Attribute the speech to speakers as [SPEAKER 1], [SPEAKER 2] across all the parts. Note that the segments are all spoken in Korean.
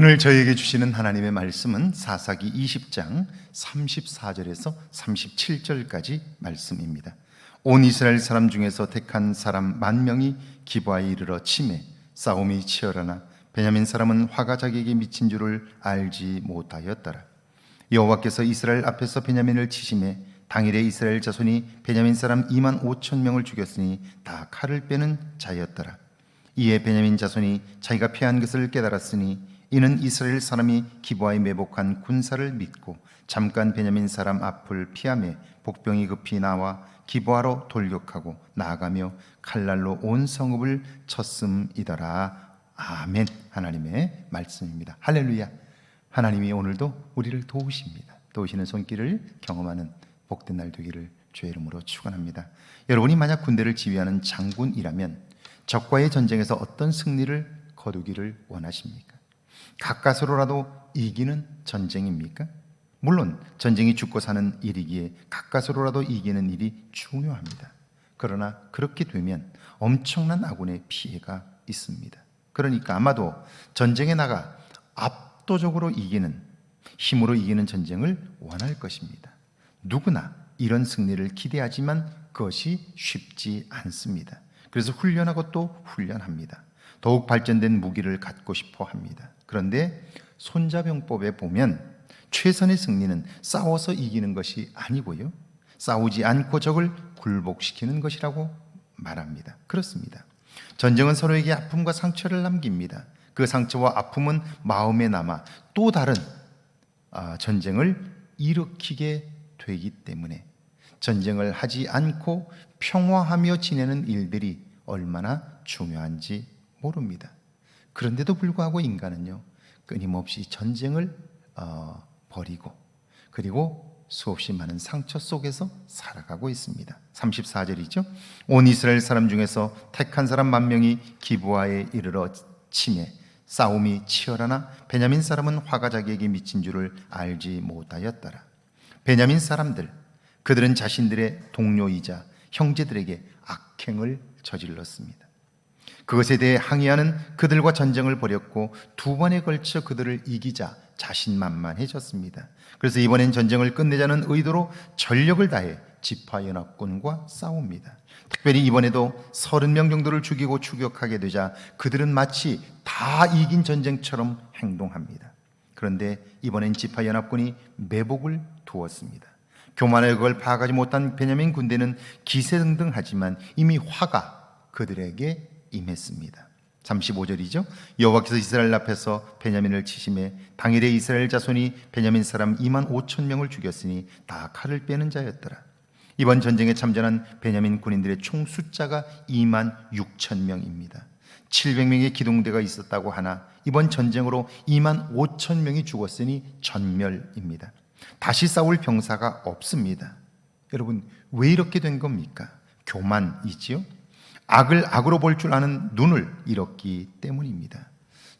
[SPEAKER 1] 오늘 저에게 주시는 하나님의 말씀은 사사기 20장 34절에서 37절까지 말씀입니다. 온 이스라엘 사람 중에서 택한 사람 만 명이 기부하에 이르러 침해 싸움이 치열하나 베냐민 사람은 화가 자기에게 미친 줄을 알지 못하였더라. 여호와께서 이스라엘 앞에서 베냐민을 치심해 당일에 이스라엘 자손이 베냐민 사람 2만 5천 명을 죽였으니 다 칼을 빼는 자였더라. 이에 베냐민 자손이 자기가 패한 것을 깨달았으니 이는 이스라엘 사람이 기부하에 매복한 군사를 믿고 잠깐 베냐민 사람 앞을 피함에 복병이 급히 나와 기부하로 돌격하고 나아가며 칼날로 온 성읍을 쳤음이더라. 아멘. 하나님의 말씀입니다. 할렐루야. 하나님이 오늘도 우리를 도우십니다. 도우시는 손길을 경험하는 복된 날 되기를 주의 이름으로 축원합니다. 여러분이 만약 군대를 지휘하는 장군이라면 적과의 전쟁에서 어떤 승리를 거두기를 원하십니까? 가까스로라도 이기는 전쟁입니까? 물론 전쟁이 죽고 사는 일이기에 가까스로라도 이기는 일이 중요합니다. 그러나 그렇게 되면 엄청난 아군의 피해가 있습니다. 그러니까 아마도 전쟁에 나가 압도적으로 이기는 힘으로 이기는 전쟁을 원할 것입니다. 누구나 이런 승리를 기대하지만 그것이 쉽지 않습니다. 그래서 훈련하고 또 훈련합니다. 더욱 발전된 무기를 갖고 싶어 합니다. 그런데 손자병법에 보면 최선의 승리는 싸워서 이기는 것이 아니고요. 싸우지 않고 적을 굴복시키는 것이라고 말합니다. 그렇습니다. 전쟁은 서로에게 아픔과 상처를 남깁니다. 그 상처와 아픔은 마음에 남아 또 다른 아, 전쟁을 일으키게 되기 때문에 전쟁을 하지 않고 평화하며 지내는 일들이 얼마나 중요한지 모릅니다. 그런데도 불구하고 인간은요 끊임없이 전쟁을 어, 벌이고 그리고 수없이 많은 상처 속에서 살아가고 있습니다. 34절이죠. 온 이스라엘 사람 중에서 택한 사람 만 명이 기부하에 이르러 침해 싸움이 치열하나 베냐민 사람은 화가 자기에게 미친 줄을 알지 못하였더라. 베냐민 사람들 그들은 자신들의 동료이자 형제들에게 악행을 저질렀습니다. 그것에 대해 항의하는 그들과 전쟁을 벌였고 두 번에 걸쳐 그들을 이기자 자신만만해졌습니다. 그래서 이번엔 전쟁을 끝내자는 의도로 전력을 다해 지파연합군과 싸웁니다. 특별히 이번에도 30명 정도를 죽이고 추격하게 되자 그들은 마치 다 이긴 전쟁처럼 행동합니다. 그런데 이번엔 지파연합군이 매복을 두었습니다. 교만의 그걸 파악하지 못한 베냐민 군대는 기세등등하지만 이미 화가 그들에게 임했습니다. 35절이죠. 여호와께서 이스라엘 앞에서 베냐민을 치심해 당일에 이스라엘 자손이 베냐민 사람 2만 5천 명을 죽였으니 다 칼을 빼는 자였더라. 이번 전쟁에 참전한 베냐민 군인들의 총 숫자가 2만 6천 명입니다. 700명의 기동대가 있었다고 하나 이번 전쟁으로 2만 5천 명이 죽었으니 전멸입니다. 다시 싸울 병사가 없습니다. 여러분 왜 이렇게 된 겁니까? 교만이지요. 악을 악으로 볼 줄 아는 눈을 잃었기 때문입니다.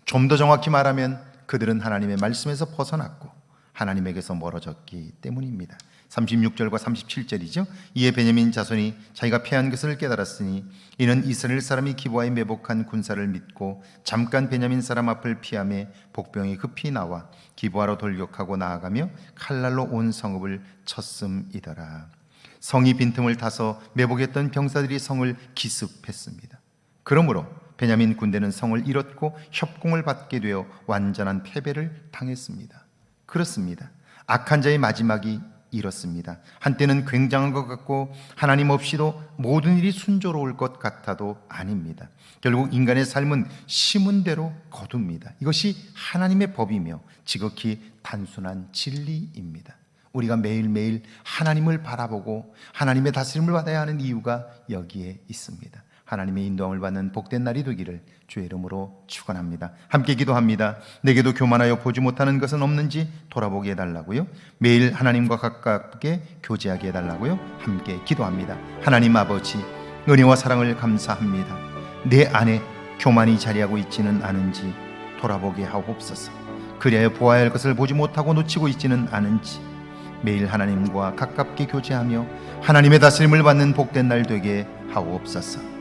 [SPEAKER 1] 좀 더 정확히 말하면 그들은 하나님의 말씀에서 벗어났고 하나님에게서 멀어졌기 때문입니다. 36절과 37절이죠. 이에 베냐민 자손이 자기가 패한 것을 깨달았으니 이는 이스라엘 사람이 기부하에 매복한 군사를 믿고 잠깐 베냐민 사람 앞을 피함에 복병이 급히 나와 기부하로 돌격하고 나아가며 칼날로 온 성읍을 쳤음이더라. 성이 빈틈을 타서 매복했던 병사들이 성을 기습했습니다. 그러므로 베냐민 군대는 성을 잃었고 협공을 받게 되어 완전한 패배를 당했습니다. 그렇습니다. 악한 자의 마지막이 이렇습니다. 한때는 굉장한 것 같고 하나님 없이도 모든 일이 순조로울 것 같아도 아닙니다. 결국 인간의 삶은 심은 대로 거둡니다. 이것이 하나님의 법이며 지극히 단순한 진리입니다. 우리가 매일매일 하나님을 바라보고 하나님의 다스림을 받아야 하는 이유가 여기에 있습니다. 하나님의 인도함을 받는 복된 날이 되기를 주의 이름으로 축원합니다. 함께 기도합니다. 내게도 교만하여 보지 못하는 것은 없는지 돌아보게 해달라고요. 매일 하나님과 가깝게 교제하게 해달라고요. 함께 기도합니다. 하나님 아버지 은혜와 사랑을 감사합니다. 내 안에 교만이 자리하고 있지는 않은지 돌아보게 하옵소서. 그리하여 보아야 할 것을 보지 못하고 놓치고 있지는 않은지 매일 하나님과 가깝게 교제하며 하나님의 다스림을 받는 복된 날 되게 하옵소서.